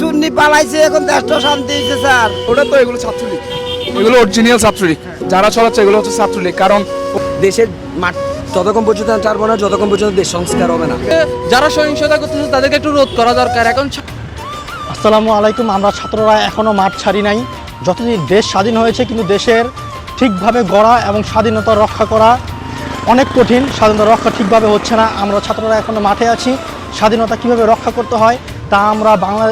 চুন্নি পালাইছে এখন দেশটা শান্তি হয়েছে স্যার। ওটা তো এগুলো ছাত্রলীগ। এগুলো অরিজিনাল ছাত্রলীগ। যারা চলাচ্ছে এগুলো হচ্ছে ছাত্রলীগ কারণ দেশের মাঠ যতক্ষণ পর্যন্ত ছাড়বো না যতক্ষণ পর্যন্ত দেশ সংস্কার হবে না। যারা সহিংসতা করতেছে তাদেরকে একটু রোধ করা দরকার। এখন আসসালামু আলাইকুম আমরা ছাত্ররা এখনও মাঠ ছাড়ি নাই। যতদিন দেশ স্বাধীন হয়েছে কিন্তু দেশের ঠিকভাবে গড়া এবং স্বাধীনতা রক্ষা করা অনেক কঠিন। স্বাধীনতা রক্ষা ঠিকভাবে হচ্ছে না। আমরা ছাত্ররা এখনও মাঠে আছি। স্বাধীনতা কীভাবে রক্ষা করতে হয় তা আমরা বাংলা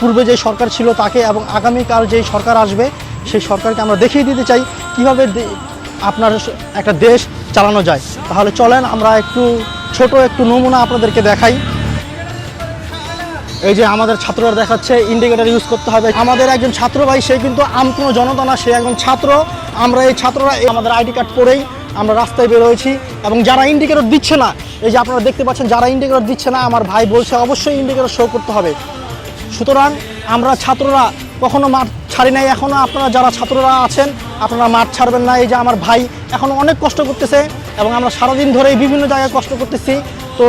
পূর্বে যে সরকার ছিল তাকে এবং আগামীকাল যেই সরকার আসবে, সেই সরকারকে আমরা দেখিয়ে দিতে চাই কীভাবে আপনার একটা দেশ চালানো যায়। তাহলে চলেন আমরা একটু ছোট একটু নমুনা আপনাদেরকে দেখাই। এই যে আমাদের ছাত্ররা দেখাচ্ছে ইন্ডিকেটার ইউজ করতে হবে। আমাদের একজন ছাত্র ভাই, সে কিন্তু আম কোনো জনতা না, সে একজন ছাত্র। আমরা এই ছাত্ররা আমাদের আইডি কার্ড পরেই আমরা রাস্তায় বেরোয়েছি এবং যারা ইন্ডিকেটর দিচ্ছে না, এই যে আপনারা দেখতে পাচ্ছেন, যারা ইন্ডিকেটর দিচ্ছে না, আমার ভাই বলছে অবশ্যই ইন্ডিকেটর শো করতে হবে। সুতরাং আমরা ছাত্ররা কখনো মাঠ ছাড়ি নাই। এখনও আপনারা যারা ছাত্ররা আছেন, আপনারা মাঠ ছাড়বেন না। এই যে আমার ভাই এখনও অনেক কষ্ট করতেছে এবং আমরা সারাদিন ধরেই বিভিন্ন জায়গায় কষ্ট করতেছি। তো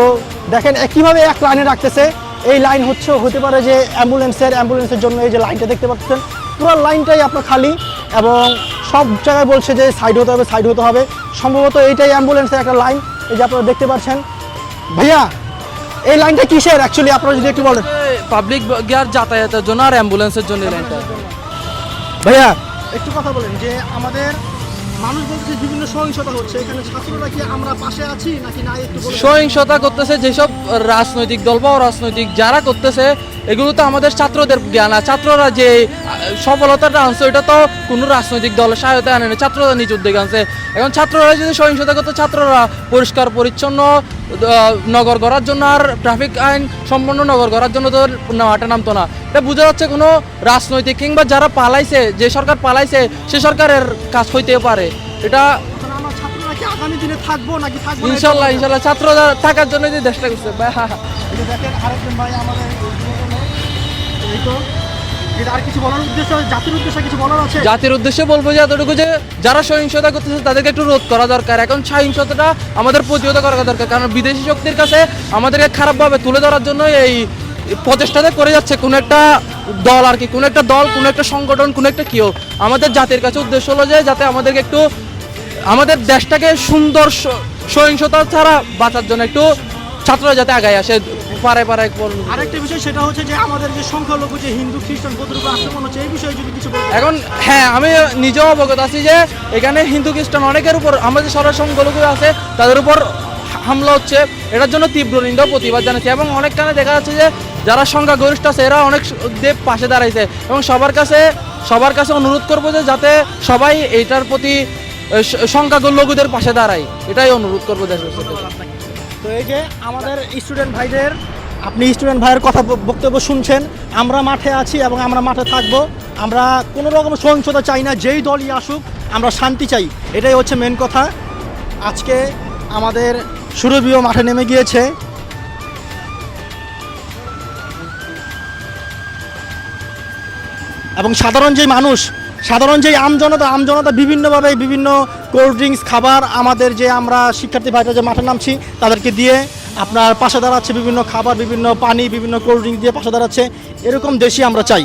দেখেন, এ কীভাবে এক লাইনে রাখতেছে? এই লাইন হচ্ছে, হতে পারে যে অ্যাম্বুলেন্সের অ্যাম্বুলেন্সের জন্য এই যে লাইনটা দেখতে পাচ্ছেন, পুরো লাইনটাই আপনার খালি এবং সব জায়গায় বলছে যে সাইড হতে হবে, সাইড হতে হবে। সম্ভবত এইটাই অ্যাম্বুলেন্সের একটা লাইন। এই যে আপনারা দেখতে পাচ্ছেন। ভাইয়া এই লাইনটা কিসের? অ্যাকচুয়ালি আপনারা যদি একটু বলেন। পাবলিক গিয়ার যাতায়াতের জন্য আর অ্যাম্বুলেন্সের জন্য এই লাইনটা। ভাইয়া একটু কথা বলেন যে আমাদের মানুষ বলছে বিভিন্ন সহিংসতা হচ্ছে। এখানে ছাত্ররা কি আমরা পাশে আছি নাকি না একটু সহিংসতা করতেছে যেসব রাজনৈতিক দল বা রাজনৈতিক যারা করতেছে, এগুলো তো আমাদের ছাত্রদের জ্ঞান। আর ছাত্ররা যে সফলতাটা আনছে এটা তো কোনো রাজনৈতিক দলের সহায়তা আনে না, ছাত্ররা নিজ উদ্যোগে আনছে। এখন ছাত্ররা যদি সহিংসতা করতে, ছাত্ররা পরিষ্কার, পরিচ্ছন্ন নগর গড়ার জন্য আর ট্রাফিক আইন সম্পন্ন নগর গড়ার জন্য তো নেওয়াটা নামতো না। এটা বোঝা যাচ্ছে কোনো রাজনৈতিক কিংবা যারা পালাইছে, যে সরকার পালাইছে, সে সরকারের কাজ হইতে পারে। এটা আগামী দিনে থাকব নাকি থাকব ইনশাল্লাহ ইনশাল্লাহ ছাত্ররা থাকার জন্য যে দেশটা করছে দেখেন আরেকজন ভাই আমাদের এই তো জাতির উদ্দেশ্যে বলব যে এতটুকু যে যারা সহিংসতা করতেছে তাদেরকে একটু রোধ করা দরকার। এখন সহিংসতাটা আমাদের প্রতিহত করা দরকার কারণ বিদেশি শক্তির কাছে আমাদেরকে খারাপভাবে তুলে ধরার জন্য এই প্রচেষ্টাতে করে যাচ্ছে। কোনো একটা দল আর কি কোনো একটা দল কোনো একটা সংগঠন কোনো একটা কেউ। আমাদের জাতির কাছে উদ্দেশ্য হলো যে যাতে আমাদেরকে একটু আমাদের দেশটাকে সুন্দর সহিংসতা ছাড়া বাঁচার জন্য একটু ছাত্ররা যাতে আগায় আসে পারে পারে আরেকটা বিষয় সেটা হচ্ছে যে আমাদের যে সংখ্যালঘু যে হিন্দু খ্রিস্টান কতটুকু আক্রমণ হচ্ছে এই বিষয়ে যদি কিছু এখন হ্যাঁ আমি নিজেও অবগত আছি যে এখানে হিন্দু খ্রিস্টান অনেকের উপর আমাদের সরাসরি সংখ্যালঘু আছে তাদের উপর হামলা হচ্ছে। এটার জন্য তীব্র নিন্দা প্রতিবাদ জানাচ্ছি এবং অনেকখানে দেখা যাচ্ছে যে যারা সংখ্যাগরিষ্ঠ আছে এরা অনেক দেব পাশে দাঁড়াইছে। এবং সবার কাছে সবার কাছে অনুরোধ করব যে যাতে সবাই এইটার প্রতি আহ, স- সংখ্যালঘুদের পাশে দাঁড়ায় এটাই অনুরোধ করব দেশের তো এই যে আমাদের স্টুডেন্ট ভাইদের আপনি স্টুডেন্ট ভাইয়ের কথা বক্তব্য শুনছেন আমরা মাঠে আছি এবং আমরা মাঠে থাকব। আমরা কোনো রকম সহিংসতা চাই না যেই দলই আসুক আমরা শান্তি চাই। এটাই হচ্ছে মেন কথা। আজকে আমাদের সুরভিও মাঠে নেমে গিয়েছে। এবং সাধারণ যে মানুষ সাধারণ যে আমজনতা আমজনতা বিভিন্নভাবে বিভিন্ন কোল্ড ড্রিঙ্কস খাবার আমাদের যে আমরা শিক্ষার্থী ভাইরা যে মাঠে নামছি, তাদেরকে দিয়ে আপনার পাশে দাঁড়াচ্ছে বিভিন্ন খাবার, বিভিন্ন পানি, বিভিন্ন কোল্ড ড্রিঙ্কস দিয়ে পাশে দাঁড়াচ্ছে। এরকম দেশই আমরা চাই।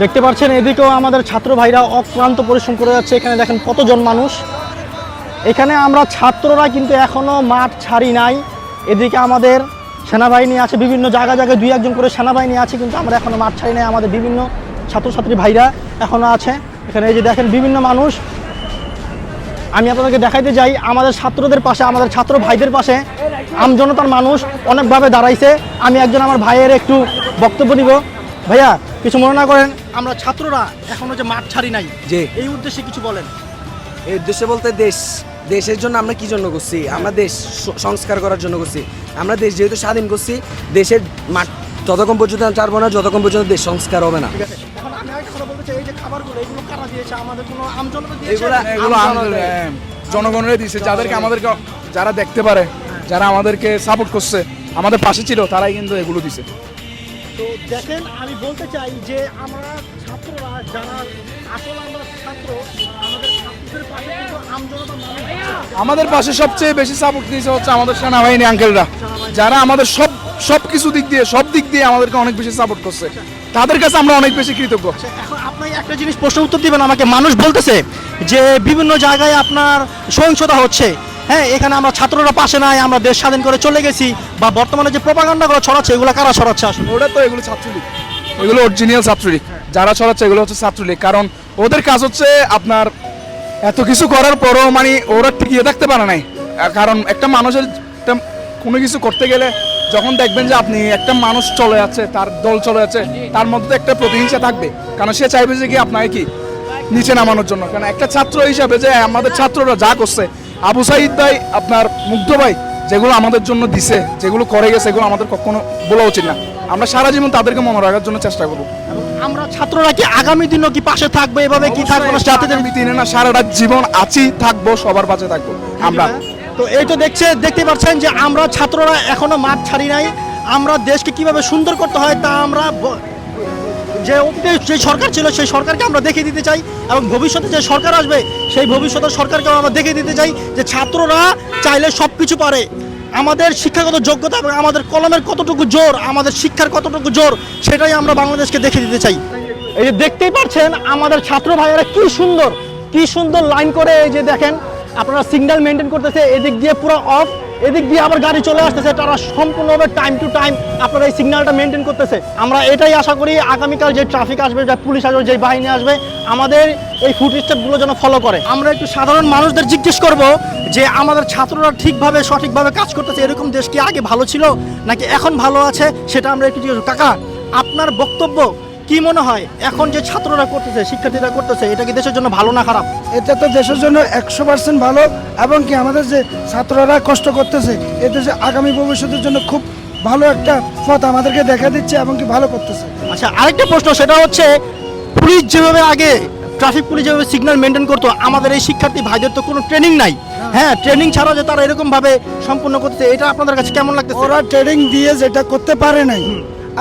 দেখতে পাচ্ছেন, এদিকেও আমাদের ছাত্র ভাইরা অক্লান্ত পরিশ্রম করে যাচ্ছে। এখানে দেখেন কতজন মানুষ। এখানে আমরা ছাত্ররা কিন্তু এখনও মাঠ ছাড়ি নাই। এদিকে আমাদের সেনাবাহিনী আছে, বিভিন্ন জায়গা জায়গায় দুই একজন করে সেনাবাহিনী আছে, কিন্তু আমরা এখনও মাঠ ছাড়ি নাই। আমাদের বিভিন্ন ছাত্রছাত্রী ভাইরা এখনও আছে। এখানে এই যে দেখেন বিভিন্ন মানুষ। আমি আপনাদেরকে দেখাইতে যাই আমাদের ছাত্রদের পাশে আমাদের ছাত্র ভাইদের পাশে আমজনতার মানুষ অনেকভাবে দাঁড়াইছে। আমি একজন আমার ভাইয়ের একটু বক্তব্য দিব। ভাইয়া কিছু মনে না করেন আমরা ছাত্ররা এখনও যে মাঠ ছাড়ি নাই। যে এই উদ্দেশ্যে কিছু বলেন। এই উদ্দেশ্যে বলতে দেশ দেশের জন্য আমরা কি জন্য করছি? আমরা দেশ সংস্কার করার জন্য করছি। আমরা দেশ যেহেতু স্বাধীন করছি দেশের মাঠ যতক্ষণ পর্যন্ত আমি ছাড়বো না যতক্ষণ পর্যন্ত দেশ সংস্কার হবে না। ঠিক আছে। এখন আমি একটা কথা বলতে চাই এই যে খাবারগুলো এগুলো কারা দিয়েছে? আমাদের কোনো আমজনতা দিয়েছে? এগুলা- এগুলো আমজনতা- আম- হ্যাঁ, জনগণের দিচ্ছে যাদেরকে আমাদেরকে যারা দেখতে পারে যারা আমাদেরকে সাপোর্ট করছে আমাদের পাশে ছিল তারাই কিন্তু এগুলো দিছে। তো দেখেন আমি বলতে চাই যে আমরা ছাত্ররা যারা আসল আমরা ছাত্র আমাদের ছাত্রদের পাশে কিন্তু আমজনতা মানুষ আমাদের পাশে সবচেয়ে বেশি সাপোর্ট দিয়েছে হচ্ছে আমাদের সেনাবাহিনী আঙ্কেলরা। যারা আমাদের সব সব কিছু দিক দিয়ে সব দিক দিয়ে আমাদেরকে অনেক বেশি সাপোর্ট করছে। তাদের কাছে আমরা অনেক বেশি কৃতজ্ঞ। এখন আপনি একটা জিনিস প্রশ্ন উত্তর দিবেন আমাকে মানুষ বলতেছে যে বিভিন্ন জায়গায় আপনার সহিংসতা হচ্ছে। হ্যাঁ এখানে আমরা ছাত্ররা পাশে নাই আমরা দেশ স্বাধীন করে চলে গেছি বা বর্তমানে যে প্রপাগান্ডাগুলো ছড়াচ্ছে এগুলো কারা ছড়াচ্ছে আসলে? ওটা তো এগুলো ছাত্রলীগ। এগুলো অরিজিনাল ছাত্রলীগ। যারা ছড়াচ্ছে এগুলো হচ্ছে ছাত্রলীগ। কারণ ওদের কাজ হচ্ছে আপনার এত কিছু করার পরও মানে ওরা টিকিয়ে থাকতে পারে নাই। কারণ একটা মানুষের একটা কোনো কিছু করতে গেলে যখন দেখবেন যে আপনি একটা মানুষ চলে যাচ্ছে তার দল চলে যাচ্ছে তার মধ্যে একটা প্রতিহিংসা থাকবে। কারণ সে চাইবে যে কি আপনাকে কি? নিচে নামানোর জন্য। কারণ একটা ছাত্র হিসাবে যে আমাদের ছাত্ররা যা করছে আবু সাইদ ভাই আপনার মুগ্ধ ভাই যেগুলো আমাদের জন্য দিছে যেগুলো করে গেছে এগুলো আমাদের কখনো বলা উচিত না। আমরা সারা জীবন তাদেরকে মনে রাখার জন্য চেষ্টা করব। আমরা ছাত্ররা কি আগামী দিনও কি পাশে থাকবে? এভাবে কি থাকবে? না আগামী দিনে না সারাটা জীবন আছি থাকব সবার পাশে থাকব। আমরা তো এই তো দেখছে দেখতে পাচ্ছেন যে আমরা ছাত্ররা এখনও মাঠ ছাড়ি নাই। আমরা দেশকে কীভাবে সুন্দর করতে হয় তা আমরা যে যে সরকার ছিল, সেই সরকারকে আমরা দেখিয়ে দিতে চাই এবং ভবিষ্যতে যে সরকার আসবে, সেই ভবিষ্যতের সরকারকেও আমরা দেখিয়ে দিতে চাই যে ছাত্ররা চাইলে সব কিছু পারে। আমাদের শিক্ষাগত যোগ্যতা এবং আমাদের কলমের কতটুকু জোর, আমাদের শিক্ষার কতটুকু জোর, সেটাই আমরা বাংলাদেশকে দেখিয়ে দিতে চাই। এই যে দেখতেই পাচ্ছেন, আমাদের ছাত্র ভাইয়েরা কি সুন্দর কি সুন্দর লাইন করে এই যে দেখেন আপনারা সিগন্যাল মেনটেন করতেছে, এদিক দিয়ে পুরো অফ এদিক দিয়ে আবার গাড়ি চলে আসতেছে, তারা সম্পূর্ণভাবে টাইম টু টাইম আপনারা এই সিগন্যালটা মেনটেন করতেছে। আমরা এটাই আশা করি আগামীকাল যে ট্রাফিক আসবে, যে পুলিশ আসবে, যে বাহিনী আসবে, আমাদের এই ফুট স্টেপগুলো যেন ফলো করে। আমরা একটু সাধারণ মানুষদের জিজ্ঞেস করব যে আমাদের ছাত্ররা ঠিকভাবে, সঠিকভাবে কাজ করতেছে, এরকম দেশ কি আগে ভালো ছিল নাকি এখন ভালো আছে, সেটা আমরা একটু জিজ্ঞেস কাকা, আপনার বক্তব্য কি মনে হয়? এখন যে ছাত্ররা করতেছে শিক্ষার্থীরা করতেছে এটা কি দেশের জন্য ভালো না খারাপ? এটা তো দেশের জন্য একশো পার্সেন্ট ভালো এবং কি আমাদের যে ছাত্ররা কষ্ট করতেছে এতে যে আগামী ভবিষ্যতের জন্য খুব ভালো একটা পথ আমাদেরকে দেখা দিচ্ছে এবং কি ভালো করতেছে। আচ্ছা আরেকটা প্রশ্ন সেটা হচ্ছে পুলিশ যেভাবে আগে ট্রাফিক পুলিশ যেভাবে সিগন্যাল মেনটেন করতো আমাদের এই শিক্ষার্থী ভাইদের তো কোনো ট্রেনিং নাই। হ্যাঁ ট্রেনিং ছাড়া যে তারা এরকম ভাবে সম্পূর্ণ করতেছে এটা আপনাদের কাছে কেমন লাগতেছে? ওরা ট্রেনিং দিয়ে যেটা করতে পারে নাই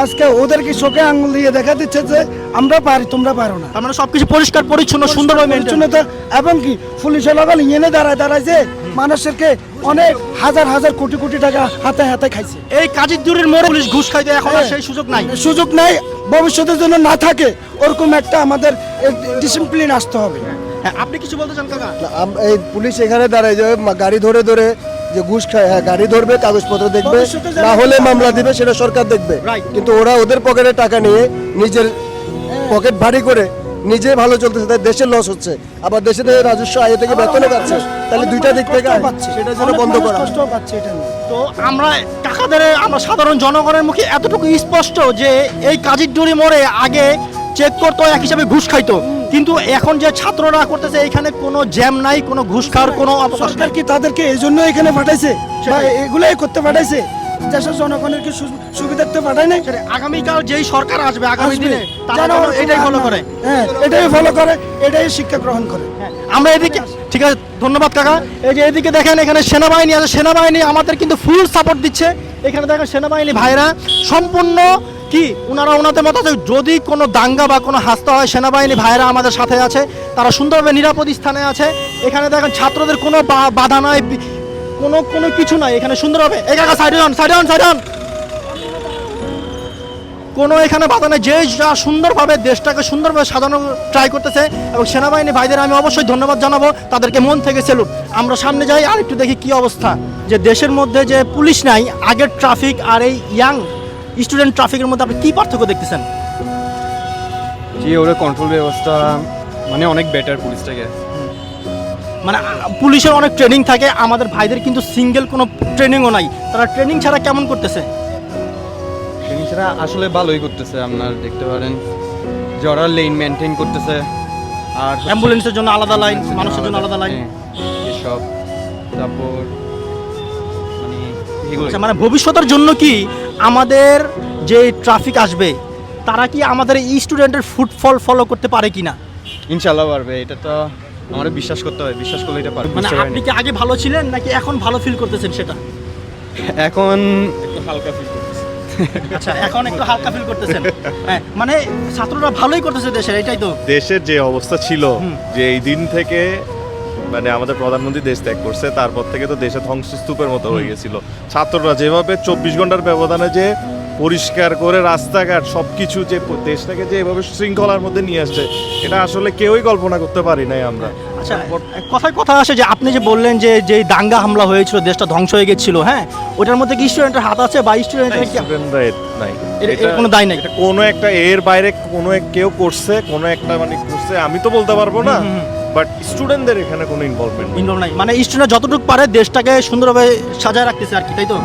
আজকে ওদেরকে চোখে আঙুল দিয়ে দেখা দিচ্ছে যে আমরা পারি তোমরা পারো না। তার মানে সবকিছু পরিষ্কার পরিচ্ছন্ন সুন্দরভাবে পরিচ্ছন্নতা এবং কি পুলিশের লগল ইয়েনে দাঁড়ায় দাঁড়ায় যে মানুষেরকে অনেক হাজার হাজার কোটি কোটি টাকা হাতে হাতে খাইছে। এই কাজের দূরের মোড়ে পুলিশ ঘুষ খাইতে এখন আর হ্যাঁ। সেই সুযোগ নাই। সুযোগ নাই ভবিষ্যতের জন্য না থাকে ওরকম একটা আমাদের ডিসিপ্লিন আসতে হবে। হ্যাঁ আপনি কিছু বলতে চান কাকা? এই পুলিশ এখানে দাঁড়ায় যে গাড়ি ধরে ধরে যে ঘুষ খায় হ্যাঁ গাড়ি ধরবে কাগজপত্র দেখবে না হলে মামলা দিবে সেটা সরকার দেখবে। কিন্তু ওরা ওদের পকেটে টাকা নিয়ে নিজের পকেট ভারী করে নিজে ভালো চলতেছে তাই দেশের লস হচ্ছে। আবার দেশে রাজস্ব আয় থেকে বেতনও পাচ্ছে। তাহলে দুইটা দিক থেকে পাচ্ছে। সেটা যেন বন্ধ করা পাচ্ছে এটা তো আমরা কাকাদের আমরা সাধারণ জনগণের মুখে এতটুকু স্পষ্ট যে এই কাজের ডুরি মোড়ে আগে চেক করতো এক হিসাবে ঘুষ খাইতো। কিন্তু এখন যে ছাত্ররা করতেছে এখানে কোনো জ্যাম নাই কোনো ঘুষ খাওয়ার কোনো সরকার কি তাদেরকে এই জন্য এখানে পাঠাইছে? বা এগুলাই করতে পাঠাইছে? দেশের জনগণের কি সু- সুবিধার্থে পাঠায় নাই? আগামীকাল যেই সরকার আসবে আগামী দিনে তারা এটাই ফলো করে। হ্যাঁ এটাই ফলো করে এটাই শিক্ষা গ্রহণ করে। আমরা এদিকে ঠিক আছে ধন্যবাদ কাকা। এই যে এদিকে দেখেন এখানে সেনাবাহিনী আছে। সেনাবাহিনী আমাদের কিন্তু ফুল সাপোর্ট দিচ্ছে। এখানে দেখেন সেনাবাহিনী ভাইরা, সম্পূর্ণ কি ওনারা ওনাদের মতো যদি কোনো দাঙ্গা বা কোনো হাস্তা হয়, সেনাবাহিনী ভাইরা আমাদের সাথে আছে, তারা সুন্দরভাবে নিরাপদ স্থানে আছে। এখানে দেখেন ছাত্রদের কোনো বাধা নাই কোনো কোনো কিছু নয়। এখানে সুন্দরভাবে এই কাকা সাইড সাইড সাইড কোনো এখানে বাধা নেই। যে যা সুন্দরভাবে দেশটাকে সুন্দরভাবে সাজানো ট্রাই করতেছে এবং সেনাবাহিনী ভাইদের আমি অবশ্যই ধন্যবাদ জানাব। তাদেরকে মন থেকে সেলুট আমরা সামনে যাই আর একটু দেখি কি অবস্থা। যে দেশের মধ্যে যে পুলিশ নাই আগের ট্রাফিক আর এই ইয়াং স্টুডেন্ট ট্রাফিকের মধ্যে আপনি কি পার্থক্য দেখতেছেন? জি ওদের কন্ট্রোল ব্যবস্থা মানে অনেক বেটার পুলিশটাকে। মানে পুলিশের অনেক ট্রেনিং থাকে আমাদের ভাইদের কিন্তু সিঙ্গেল কোনো ট্রেনিংও নাই। তারা ট্রেনিং ছাড়া কেমন করতেছে? জিনিসটা আসলে ভালোই করতেছে আপনার দেখতে পারেন। যে ওরা লেন মেনটেন করতেছে আর অ্যাম্বুলেন্সের জন্য আলাদা লাইন মানুষের জন্য আলাদা লাইন হ্যাঁ, এসব। তারপর মানে আচ্ছা মানে ভবিষ্যতের জন্য কি আমাদের যে ট্রাফিক আসবে তারা কি আমাদের এই স্টুডেন্টের ফুটফল ফলো করতে পারে কি না ইনশাল্লাহ পারবে এটা তো আমাদের বিশ্বাস করতে হয় বিশ্বাস করলে এটা পারবে। মানে আপনি কি আগে ভালো ছিলেন নাকি এখন ভালো ফিল করতেছেন সেটা? এখন একটু হালকা ফিল আচ্ছা এখন একটু হালকা ফিল করতেছেন। হ্যাঁ মানে ছাত্ররা ভালোই করতেছে দেশের এটাই তো। দেশের যে অবস্থা ছিল যে এই দিন থেকে মানে আমাদের প্রধানমন্ত্রী দেশ ত্যাগ করছে তারপর থেকে তো দেশে ধ্বংসস্তূপের মতো হয়ে গেছিল। ছাত্ররা যেভাবে চব্বিশ ঘণ্টার ব্যবধানে যে পরিষ্কার করে রাস্তাঘাট সব কিছু যে দেশটাকে যে এভাবে শৃঙ্খলার মধ্যে নিয়ে আসছে এটা আসলে কেউই কল্পনা করতে পারি নাই আমরা। আচ্ছা কথায় কথা আসে যে আপনি যে বললেন যে যে দাঙ্গা হামলা হয়েছিল দেশটা ধ্বংস হয়ে গেছিল হ্যাঁ? ওটার মধ্যে কি স্টুডেন্টের হাত আছে বা স্টুডেন্টের নাই এটা- কোনো দায় নাই? এটা কোনো একটা এর বাইরে কোনো এক কেউ করছে কোনো একটা মানে করছে আমি তো বলতে পারব না বাট স্টুডেন্টদের এখানে কোনো ইনভলভমেন্ট ইনভলভ নাই। মানে স্টুডেন্ট যতটুকু পারে দেশটাকে সুন্দরভাবে সাজায় রাখতেছে আর কি তাই তো?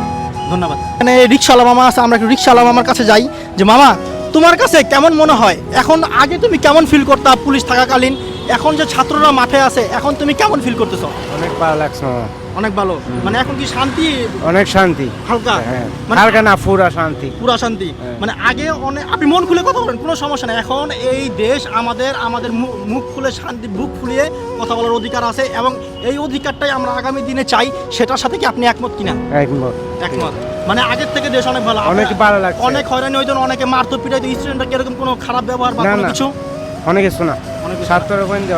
ধন্যবাদ। এখানে রিক্সাওয়ালা মামা আছে, আমরা একটু রিক্সাওয়ালা মামার কাছে যাই। যে মামা, তোমার কাছে কেমন মনে হয়? এখন আগে তুমি কেমন ফিল করতা পুলিশ থাকাকালীন? এখন যে ছাত্ররা মাঠে আছে, এখন তুমি কেমন ফিল করতেছো? অনেক ভালো লাগছে মামা। অনেক ভালো। মানে এখন কি শান্তি? অনেক শান্তি। হালকা? হ্যাঁ। মানে হালকা না পুরা শান্তি। পুরা শান্তি। মানে আগে অনেক আপনি মন খুলে কথা বলেন কোনো সমস্যা নেই। এখন এই দেশ আমাদের আমাদের মুখ খুলে শান্তি বুক ফুলিয়ে কথা বলার অধিকার আছে এবং এই অধিকারটাই আমরা আগামী দিনে চাই সেটার সাথে কি আপনি একমত কিনা? একমত। একমত। মানে আগের থেকে দেশ অনেক ভালো। অনেক ভালো লাগছে। অনেক হয়রানি হইতো অনেকে মারতো পিটাইতো স্টুডেন্টরা কীরকম কোনো খারাপ ব্যবহার বা কোনো। কিছু? অনেক শোনা। অনেক ছাত্র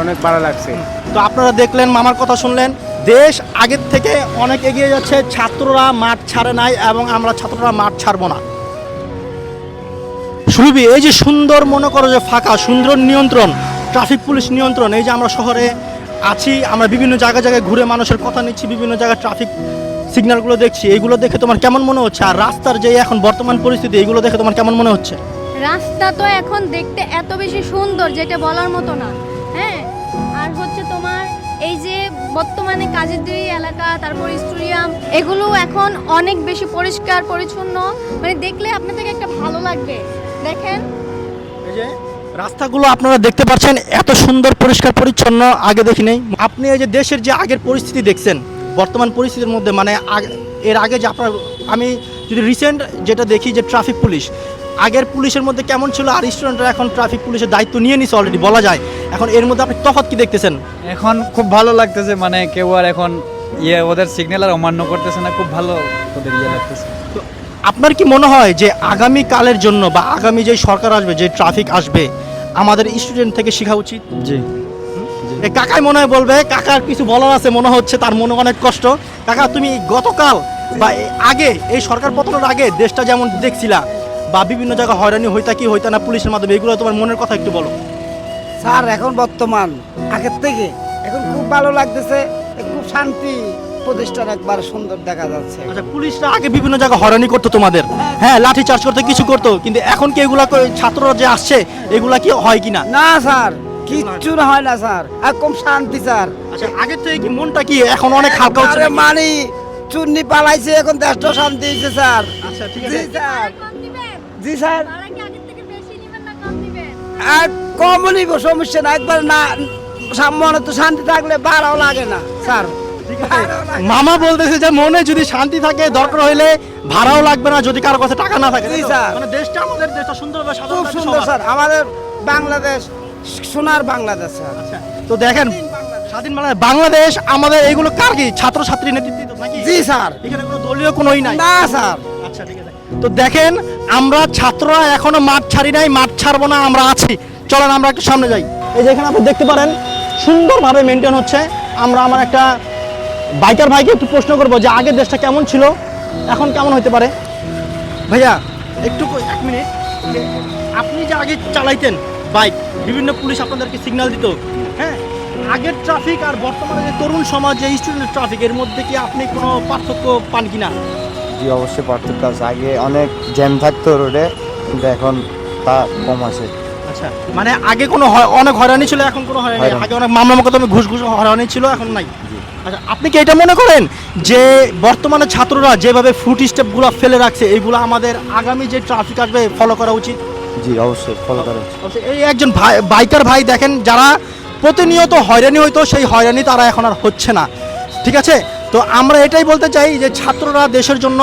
অনেক ভালো লাগছে। তো আপনারা দেখলেন, মামার কথা শুনলেন। দেশ আগের থেকে অনেক এগিয়ে যাচ্ছে, ছাত্ররা মাঠ ছাড়ে নাই এবং আমরা ছাত্ররা মাঠ ছাড়বো না। সুরভি, এই যে সুন্দর মনে করো যে ফাঁকা, সুন্দর নিয়ন্ত্রণ, ট্রাফিক পুলিশ নিয়ন্ত্রণ, এই যে আমরা শহরে আছি, আমরা বিভিন্ন জায়গায় জায়গায় ঘুরে মানুষের কথা নিচ্ছি, বিভিন্ন জায়গায় ট্রাফিক সিগন্যালগুলো দেখছি, এইগুলো দেখে তোমার কেমন মনে হচ্ছে? আর রাস্তার যে এখন বর্তমান পরিস্থিতি, এইগুলো দেখে তোমার কেমন মনে হচ্ছে? রাস্তা তো এখন দেখতে এত বেশি সুন্দর, যেটা বলার মতো না। হ্যাঁ? আর হচ্ছে তোমার এই যে বর্তমানে কাজেরদিরি এলাকা, তারপর স্টুডিয়াম, এগুলো এখন অনেক বেশি পরিষ্কার, পরিচ্ছন্ন। মানে দেখলে আপনাদের একটা ভালো লাগবে। দেখেন। এই যে রাস্তাগুলো আপনারা দেখতে পাচ্ছেন, এত সুন্দর, পরিষ্কার, পরিচ্ছন্ন, আগে দেখি নেই। আপনি এই যে দেশের যে আগের পরিস্থিতি দেখছেন, বর্তমান পরিস্থিতির মধ্যে মানে এর আগে যে আপনার আমি যদি রিসেন্ট যেটা দেখি যে ট্রাফিক পুলিশ আগের পুলিশের মধ্যে কেমন ছিল আর স্টুডেন্টরা এখন ট্রাফিক পুলিশের দায়িত্ব নিয়ে নিছে অলরেডি বলা যায়। এখন এর মধ্যে আপনি তফাৎ কি দেখতেছেন? এখন খুব ভালো লাগতেছে মানে কেউ আর এখন ইয়ে ওদের সিগন্যাল আর অমান্য করতেছে না খুব ভালো ওদের ইয়ে লাগতেছে। আপনার কি মনে হয় যে আগামী কালের জন্য বা আগামী যে সরকার আসবে যে ট্রাফিক আসবে আমাদের স্টুডেন্ট থেকে শেখা উচিত? জি। কাকাই মনে হয় বলবে কাকার কিছু বলার আছে মনে হচ্ছে তার মনে অনেক কষ্ট। কাকা তুমি গতকাল বা আগে এই সরকার পতনের আগে দেশটা যেমন দেখছিলা বা বিভিন্ন জায়গায় হয়রানি হইতা কি হইতা না পুলিশের মাধ্যমে এগুলো তোমার মনের কথা একটু বলো। স্যার এখন বর্তমান আগের থেকে এখন খুব ভালো লাগতেছে খুব শান্তি প্রতিষ্ঠান একবার সুন্দর দেখা যাচ্ছে। আচ্ছা পুলিশরা আগে বিভিন্ন জায়গায় হয়রানি করতো তোমাদের? হ্যাঁ লাঠি চার্জ করতে কিছু করতো কিন্তু এখন কি এগুলা ছাত্ররা যে আসছে এগুলা কি হয় কিনা? না স্যার কিচ্ছু না হয় না স্যার। একদম শান্তি স্যার। আচ্ছা আগের থেকে কি মনটা কি এখন অনেক হালকা হচ্ছে? মানি চুন্নি পালাইছে এখন দেশটা শান্তি হয়েছে স্যার। আচ্ছা ঠিক আছে। স্যার। জি স্যার। আর কমও নিব সমস্যা না একবার না মনে তো শান্তি থাকলে বাড়াও লাগে না স্যার। মামা বলতেছে যে মনে যদি শান্তি থাকে দরকার হইলে ভাড়াও লাগবে না যদি কারও কাছে টাকা না থাকে জি, স্যার। মানে দেশটা আমাদের দেশটা সুন্দরভাবে সাজানো খুব সুন্দর। স্যার। আমাদের বাংলাদেশ সোনার বাংলাদেশ স্যার। আচ্ছা, তো দেখেন স্বাধীন বাংলাদেশ বাংলাদেশ আমাদের এইগুলো কার কি? ছাত্র ছাত্রী নেতৃত্ব নাকি? জি স্যার। এখানে কোনো দলীয় কোনোই নাই। না স্যার। তো দেখেন, আমরা ছাত্ররা এখনও মাঠ ছাড়ি নাই, মাঠ ছাড়বো না, আমরা আছি। চলেন, আমরা একটু সামনে যাই। এই যে এখানে আপনি দেখতে পারেন, সুন্দরভাবে মেনটেন হচ্ছে। আমরা আমার একটা বাইকার ভাইকে একটু প্রশ্ন করব যে আগের দেশটা কেমন ছিল, এখন কেমন হতে পারে? ভাইয়া, একটু এক মিনিট। আপনি যে আগে চালাইতেন বাইক বিভিন্ন পুলিশ আপনাদেরকে সিগন্যাল দিত। হ্যাঁ আগের ট্রাফিক আর বর্তমানে যে তরুণ সমাজ, যে স্টুডেন্ট ট্রাফিক এর মধ্যে কি আপনি কোনো পার্থক্য পান কিনা? জি অবশ্যই পার্থক্য আছে। আগে অনেক জ্যাম থাকতো রোডে কিন্তু এখন তা কম আছে। আচ্ছা মানে আগে কোনো হয়- অনেক হয়রানি ছিল এখন কোনো হয়রানি আগে অনেক মামলা মোকদ্দমে ঘুষ ঘুষ হয়রানি ছিল এখন নাই। আচ্ছা আপনি কি এটা মনে করেন যে বর্তমানে ছাত্ররা যেভাবে ফুট স্টেপগুলো ফেলে রাখছে এইগুলো আমাদের আগামী যে ট্রাফিক আসবে ফলো করা উচিত? জি অবশ্যই ফলো করা উচিত। এই একজন ভাই বাইকার ভাই দেখেন যারা প্রতিনিয়ত হয়রানি হইতো সেই হয়রানি তারা এখন আর হচ্ছে না। ঠিক আছে? তো আমরা এটাই বলতে চাই যে ছাত্ররা দেশের জন্য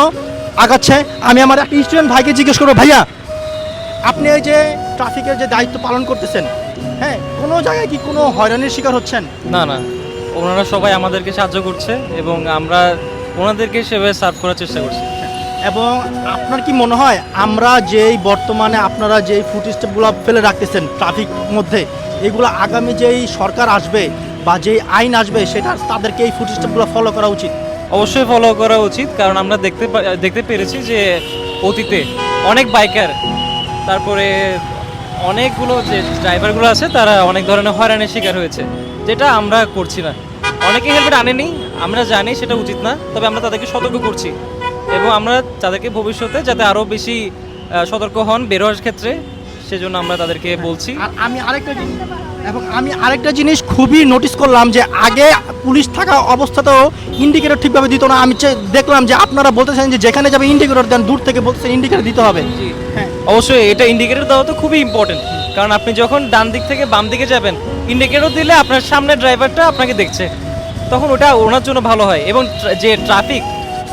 আগাচ্ছে। আমি আমার একটা স্টুডেন্ট ভাইকে জিজ্ঞেস করব ভাইয়া আপনি এই যে ট্রাফিকের যে দায়িত্ব পালন করতেছেন হ্যাঁ কোনো জায়গায় কি কোনো হয়রানির শিকার হচ্ছেন? না না। ওনারা সবাই আমাদেরকে সাহায্য করছে এবং আমরা ওনাদেরকে সেভাবে সার্ভ করার চেষ্টা করছি। এবং আপনার কি মনে হয় আমরা যেই বর্তমানে আপনারা যেই ফুট স্টেপগুলো ফেলে রাখতেছেন ট্রাফিক মধ্যে এগুলো আগামী যেই সরকার আসবে বা যে আইন আসবে সেটা তাদেরকে এই ফুড স্টেপগুলো ফলো করা উচিত। অবশ্যই ফলো করা উচিত কারণ আমরা দেখতে দেখতে পেরেছি যে অতীতে অনেক বাইকার তারপরে অনেকগুলো যে ড্রাইভারগুলো আছে তারা অনেক ধরনের হয়রানির শিকার হয়েছে যেটা আমরা করছি না। অনেকে হেলমেট আনেনি আমরা জানি সেটা উচিত না তবে আমরা তাদেরকে সতর্ক করছি। এবং আমরা তাদেরকে ভবিষ্যতে যাতে আরও বেশি সতর্ক হন বেরোয়ার ক্ষেত্রে সেজন্য আমরা তাদেরকে বলছি। আমি আরেকটা জিনিস এবং আমি আরেকটা জিনিস খুবই নোটিস করলাম যে আগে পুলিশ থাকা অবস্থাতেও ইন্ডিকেটর ঠিকভাবে দিত না। আমি দেখলাম যে আপনারা বলতেছেন যে যেখানে যাবে ইন্ডিকেটর দেন দূর থেকে বলতেছেন ইন্ডিকেটর দিতে হবে। হ্যাঁ। অবশ্যই এটা ইন্ডিকেটর দেওয়া তো খুবই ইম্পর্টেন্ট কারণ আপনি যখন ডান দিক থেকে বাম দিকে যাবেন ইন্ডিকেটর দিলে আপনার সামনে ড্রাইভারটা আপনাকে দেখছে। তখন ওটা ওনার জন্য ভালো হয় এবং যে ট্রাফিক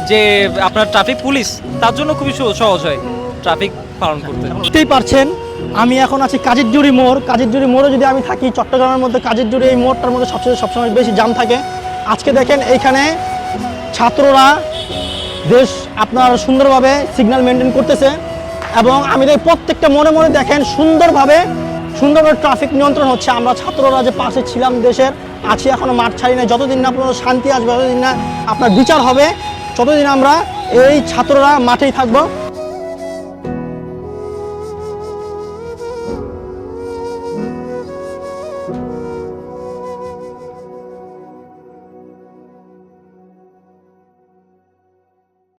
যে আপনার ট্রাফিক পুলিশ তার জন্য খুবই সহ- সহজ হয় ট্রাফিক পালন করতে। বুঝতেই পারছেন। আমি এখন আছি কাজের জুড়ি মোড়। কাজের জুড়ি মোড়ে যদি আমি থাকি, চট্টগ্রামের মধ্যে কাজের জুড়ি এই মোড়টার মধ্যে সবচেয়ে সবসময় বেশি জাম থাকে। আজকে দেখেন এইখানে ছাত্ররা বেশ আপনার সুন্দরভাবে সিগন্যাল মেনটেন করতেছে এবং আমি দেখি প্রত্যেকটা মনে মনে দেখেন সুন্দরভাবে সুন্দরভাবে ট্রাফিক নিয়ন্ত্রণ হচ্ছে। আমরা ছাত্ররা যে পাশে ছিলাম দেশের, আছি এখনও মাঠ ছাড়ি না যতদিন না আপনার শান্তি আসবে যতদিন না আপনার বিচার হবে, ততদিন আমরা এই ছাত্ররা মাঠেই থাকব।